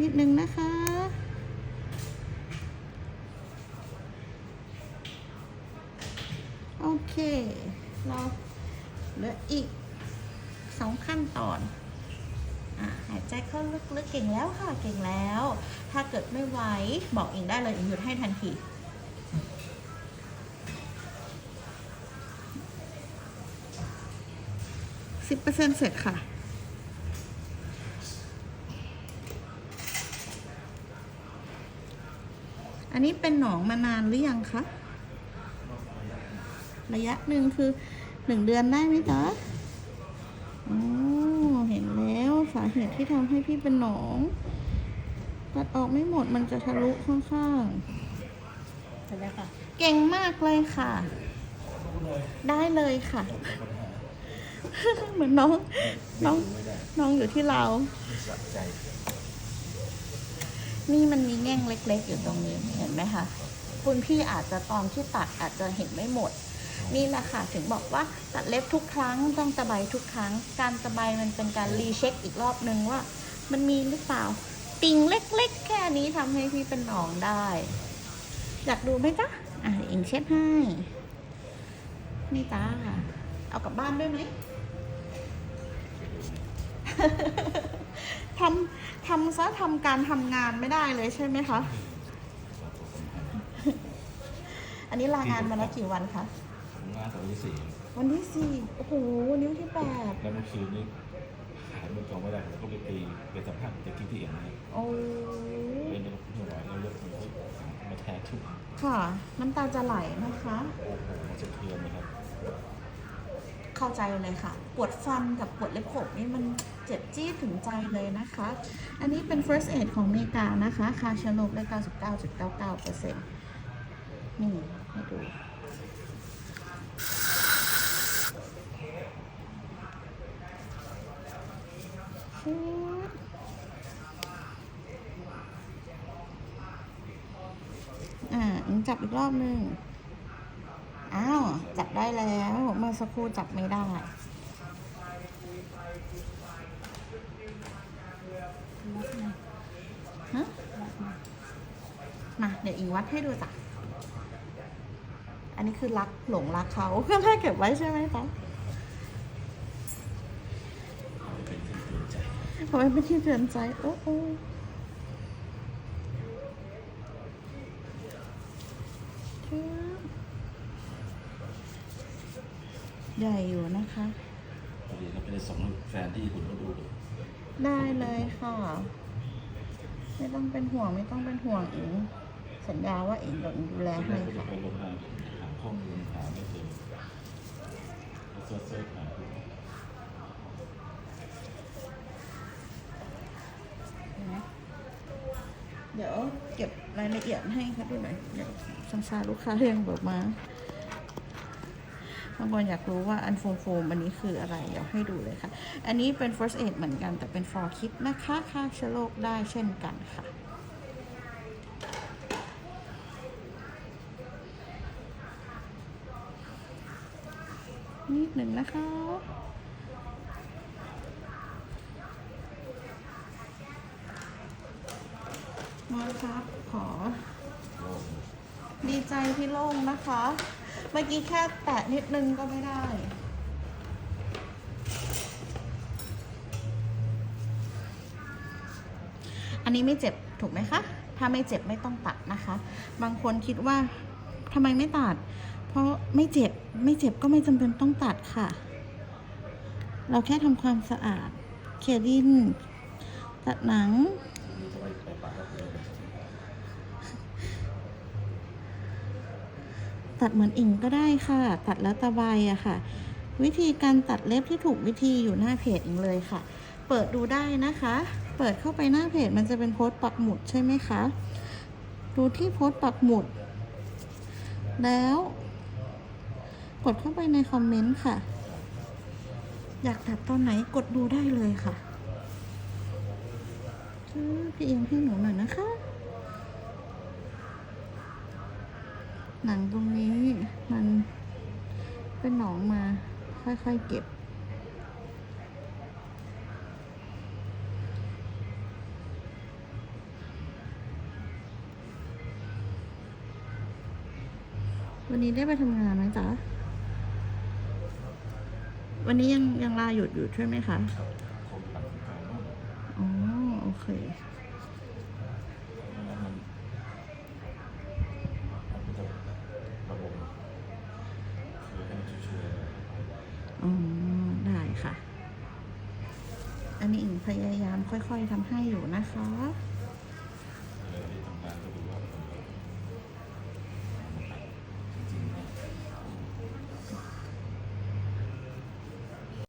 นิดนึงนะคะ โอเค เราเหลืออีกสองขั้นตอนอะหายใจเข้าลึกๆเก่งแล้วค่ะ เก่งแล้ว ถ้าเกิดไม่ไหวบอกเองได้เลยเองหยุดให้ทันทีสิบเปอร์เซ็นเสร็จค่ะ อันนี้เป็นหนองมานานหรือยังคะ ระยะหนึ่งคือหนึ่งเดือนได้ไหมจ๊ะอ๋อเห็นแล้วสาเหตุที่ทำให้พี่เป็นหนอง ตัดออกไม่หมดมันจะทะลุข้างเสร็จแล้วค่ะๆเก่งมากเลยค่ะ ได้เลยค่ะ เหมือนน้อง น้องไม่ได้น้องอยู่ที่เราไม่สะใจ นี่มันมีแง่งเล็ก ๆ อยู่ตรงนี้เห็นไหมคะคุณพี่อาจจะตอนที่ตัดอาจจะเห็นไม่หมด นี่แหละค่ะถึงบอกว่าตัดเล็บทุกครั้งต้องตะไบทุกครั้ง การตะไบมันเป็นการรีเช็คอีกรอบนึงว่า มันมีหรือเปล่า ติ่งเล็ก ๆ แค่นี้ทำให้พี่เป็นหนองได้ อยากดูไหมจ๊ะอะเองเช็ดให้นี่จ้าเอากลับบ้านด้วยไหม ทำทำซะทำการทำงานไม่ได้เลยใช่ไหมคะ อันนี้ลางานมาแล้วกี่วันคะผมงานต่อที่สี่วันที่สี่โอ้โหวันนี้วันที่แปดแล้วเมื่อคืนนี้หายมันจองไม่ได้ผมก็ไปตีไปสัมภาษณ์จากที่ที่เอ็นนะโอ้เป็นยังไม่ไหวแล้วเลือดมันก็มาแทงทุกค่ะ น้ำตาจะไหลนะคะ โอ้โหมันจะเทือนนะครับ เข้าใจเลยค่ะ ปวดฟันกับปวดเล็บขบนี่มันเจ็บจี๊ดถึงใจเลยนะคะ อันนี้เป็น first aid ของเมกานะคะ คาเชื้อโรคได้ 99.99%นี่ให้ดูอ่าจับอีกรอบหนึ่ง อ้าว จับได้แล้วเมื่อสักครู่จับไม่ได้ฮะมา เดี๋ยวอิงวัดให้ดูจ้ะ อันนี้คือรักหลงรักเขาก็แม่เก็บไว้ใช่ไหมจ๊ะเป็นที่เตือนใจทำไมเป็นที่เตือนใจ โอ้โอ้ทึบ ใหญ่อยู่นะคะ พอดีก็ไปได้ส่งให้แฟนที่ญี่ปุ่นเขาดูได้เลยค่ะ ไม่ต้องเป็นห่วงไม่ต้องเป็นห่วงเองสัญญาว่าเองเดี๋ยวอิงดูแลตอนแรให้กก็จะค่ะ ไปโรงงานหาข้อมูลหาไม่เจอก็เซิร์ชเซิร์ชหาดูเห็นไหมเดี๋ยวเก็บรายละเอียดให้เขาดูหน่อยเดี๋ยวสังสารลูกค้าเรียงเบิกมา บางคนอยากรู้ว่าอันโฟมโฟมอันนี้คืออะไร เดี๋ยวให้ดูเลยค่ะ อันนี้เป็น first aid เหมือนกันแต่เป็น for kit นะคะฆ่าเชื้อโรคได้เช่นกันค่ะนิดหนึ่งนะคะ มาครับ ขอ ดีใจที่โล่งนะคะ เมื่อกี้แค่แตะนิดนึงก็ไม่ได้อันนี้ไม่เจ็บถูกไหมคะ ถ้าไม่เจ็บไม่ต้องตัดนะคะ บางคนคิดว่าทำไมไม่ตัด เพราะไม่เจ็บ ไม่เจ็บก็ไม่จำเป็นต้องตัดค่ะ เราแค่ทำความสะอาด เคลียร์ดิน ตัดหนัง มีจะไปไปปากก็คือ ตัดเหมือนอิงก็ได้ค่ะ ตัดแล้วตะไบอะค่ะ วิธีการตัดเล็บที่ถูกวิธีอยู่หน้าเพจอิงเลยค่ะ เปิดดูได้นะคะ เปิดเข้าไปหน้าเพจมันจะเป็นโพสต์ปักหมุดใช่ไหมคะ ดูที่โพสต์ปักหมุด แล้ว กดเข้าไปในคอมเมนต์ค่ะ อยากตัดตอนไหนกดดูได้เลยค่ะพี่เอียงให้หนูหน่อยนะคะ หนังตรงนี้มันเป็นหนองมาค่อยๆเก็บ วันนี้ได้ไปทำงานไหมจ๊ะ วันนี้ยังยังลาหยุดอยู่ใช่ไหมคะ อ๋อ โอเค พยายามค่อยๆทำให้อยู่นะคะ